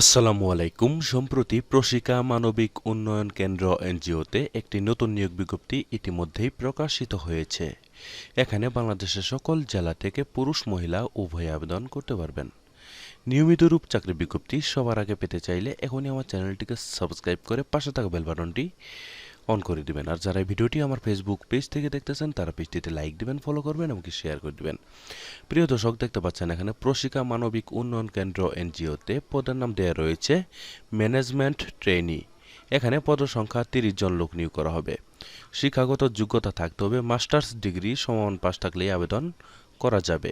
আসসালামু আলাইকুম। সম্প্রতি প্রশিকা মানবিক উন্নয়ন কেন্দ্র এনজিওতে একটি নতুন নিয়োগ বিজ্ঞপ্তি ইতিমধ্যেই প্রকাশিত হয়েছে। এখানে বাংলাদেশের সকল জেলা থেকে পুরুষ, মহিলা উভয় আবেদন করতে পারবেন। নিয়মিত রূপ চাকরি বিজ্ঞপ্তি সবার আগে পেতে চাইলে এখনই আমার চ্যানেলটিকে সাবস্ক্রাইব করে পাশে থাকা বেল বাটনটি অন করে দিবেন। আর যারা ভিডিওটি আমার ফেসবুক পেজ থেকে দেখতেছেন, তারা পেজটিতে লাইক দিবেন ফলো করবেন এমনকি শেয়ার করে দিবেন। প্রিয় দর্শক, দেখতে পাচ্ছেন এখানে প্রশিকা মানবিক উন্নয়ন কেন্দ্র এনজিওতে পদের নাম দেওয়া রয়েছে ম্যানেজমেন্ট ট্রেনি এখানে পদ সংখ্যা তিরিশ জন লোক নিয়োগ করা হবে। শিক্ষাগত যোগ্যতা থাকতে হবে, মাস্টার্স ডিগ্রি সমান পাশ থাকলেই আবেদন করা যাবে।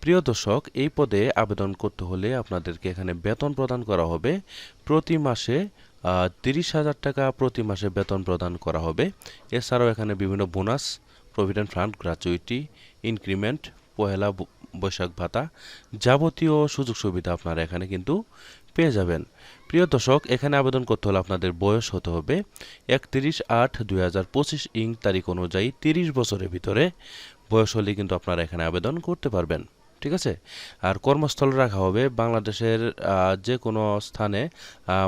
প্রিয় দর্শক, এই পদে আবেদন করতে হলে আপনাদেরকে এখানে বেতন প্রদান করা হবে প্রতি মাসে তিরিশ হাজার টাকা প্রতি মাসে বেতন প্রদান করা হবে। এছাড়াও এখানে বিভিন্ন bonus, provident fund gratuity increment, Pohela Boishakh ভাতা যাবতীয় সুযোগ সুবিধা আপনারা এখানে কিন্তু পেয়ে যাবেন। প্রিয় দর্শক, এখানে আবেদন করতে হলে আপনাদের বয়স হতে হবে একত্রিশ আট দুই হাজার পঁচিশ ইং তারিখ অনুযায়ী তিরিশ বছরের ভিতরে বয়স হলে কিন্তু আপনারা এখানে আবেদন করতে পারবেন। ঠিক আছে? আর কর্মস্থল রাখা হবে বাংলাদেশের যে কোনো স্থানে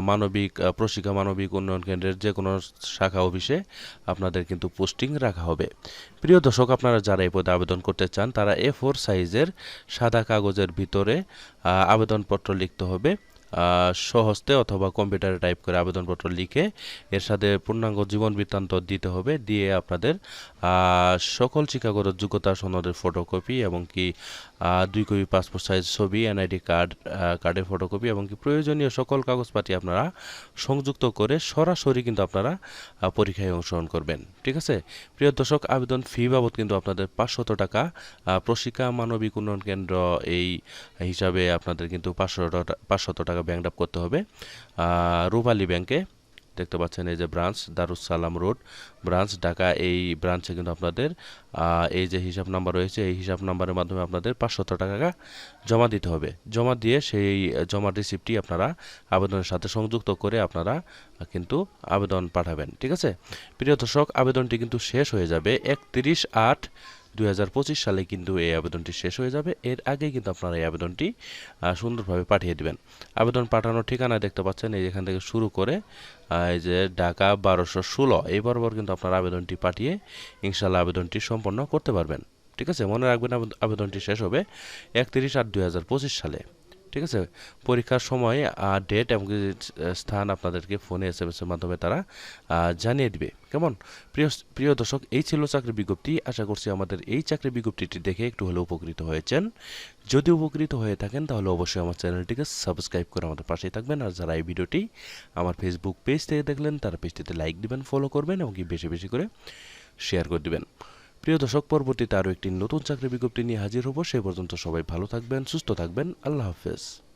মানবিক প্রশিক্ষা মানবিক উন্নয়ন কেন্দ্রের যে কোনো শাখা অফিসে আপনাদের কিন্তু পোস্টিং রাখা হবে। প্রিয় দর্শক, আপনারা যারা এই পদে আবেদন করতে চান, তারা এ ফোর সাইজের সাদা কাগজের ভিতরে আবেদনপত্র লিখতে হবে। স্বহস্তে অথবা কম্পিউটারে টাইপ করে আবেদনপত্র লিখে এর সাথে পূর্ণাঙ্গ জীবন বৃত্তান্ত দিতে হবে। দিয়ে আপনাদের সকল শিক্ষাগত যোগ্যতা সনদের ফটোকপি এবং কি দুই কপি পাসপোর্ট সাইজ ছবি এনআইডি কার্ড কার্ডের ফটোকপি এবং কি প্রয়োজনীয় সকল কাগজপাতি আপনারা সংযুক্ত করে সরাসরি কিন্তু আপনারা পরীক্ষায় অংশগ্রহণ করবেন। ঠিক আছে? প্রিয় দর্শক, আবেদন ফি বাবদ কিন্তু আপনাদের পাঁচশত টাকা প্রশিক্ষা মানবিক উন্নয়ন কেন্দ্র এই হিসাবে আপনাদের কিন্তু পাঁচশো পাঁচশত টাকা ব্যাংক ড্রাফট করতে হবে। রূপালী ব্যাংকে দেখতে পাচ্ছেন এই যে branch Darussalam road branch Dhaka, এই ব্রাঞ্চে কিন্তু আপনাদের এই যে হিসাব নাম্বার রয়েছে, এই হিসাব নাম্বারের মাধ্যমে আপনাদের পাঁচশত টাকা জমা দিতে হবে। জমা দিয়ে সেই জমার রিসিপ্টটি আপনারা আবেদনের সাথে সংযুক্ত করে আপনারা কিন্তু আবেদন পাঠাবেন, ঠিক আছে? প্রিয় দর্শক, আবেদনটি কিন্তু শেষ হয়ে যাবে একত্রিশ আট দুই হাজার পঁচিশ সালে কিন্তু এই আবেদনটি শেষ হয়ে যাবে। এর আগে কিন্তু আপনারা এই আবেদনটি সুন্দরভাবে পাঠিয়ে দেবেন। আবেদন পাঠানোর ঠিকানা দেখতে পাচ্ছেন, এই যেখান থেকে শুরু করে এই যে ঢাকা বারোশো ষোলো এই বরাবর কিন্তু আপনারা আবেদনটি পাঠিয়ে ইনশাল্লাহ আবেদনটি সম্পন্ন করতে পারবেন। ঠিক আছে? মনে রাখবেন আবেদ- আবেদনটি শেষ হবে একত্রিশ আট দুই সালে। ঠিক আছে? পরীক্ষার সময় ডেট এবং স্থান আপনাদেরকে ফোনে এস এম এর মাধ্যমে তারা জানিয়ে দিবে। কেমন? প্রিয় প্রিয় দর্শক, এই ছিল চাকরি বিজ্ঞপ্তি। আশা করছি আমাদের এই চাকরি বিজ্ঞপ্তিটি দেখে একটু হলেও উপকৃত হয়েছেন। যদি উপকৃত হয়ে থাকেন, তাহলে অবশ্যই আমার চ্যানেলটিকে সাবস্ক্রাইব করে আমাদের পাশেই থাকবেন। আর যারা এই ভিডিওটি আমার ফেসবুক পেজ থেকে দেখলেন, তারা পেজটিতে লাইক দিবেন ফলো করবেন এবং কি বেশি বেশি করে শেয়ার করে দিবেন। প্রিয় দর্শক, পরবর্তীতে আরও একটি নতুন চাকরি বিজ্ঞপ্তি নিয়ে হাজির হব। সে পর্যন্ত সবাই ভালো থাকবেন, সুস্থ থাকবেন। আল্লাহ হাফেজ।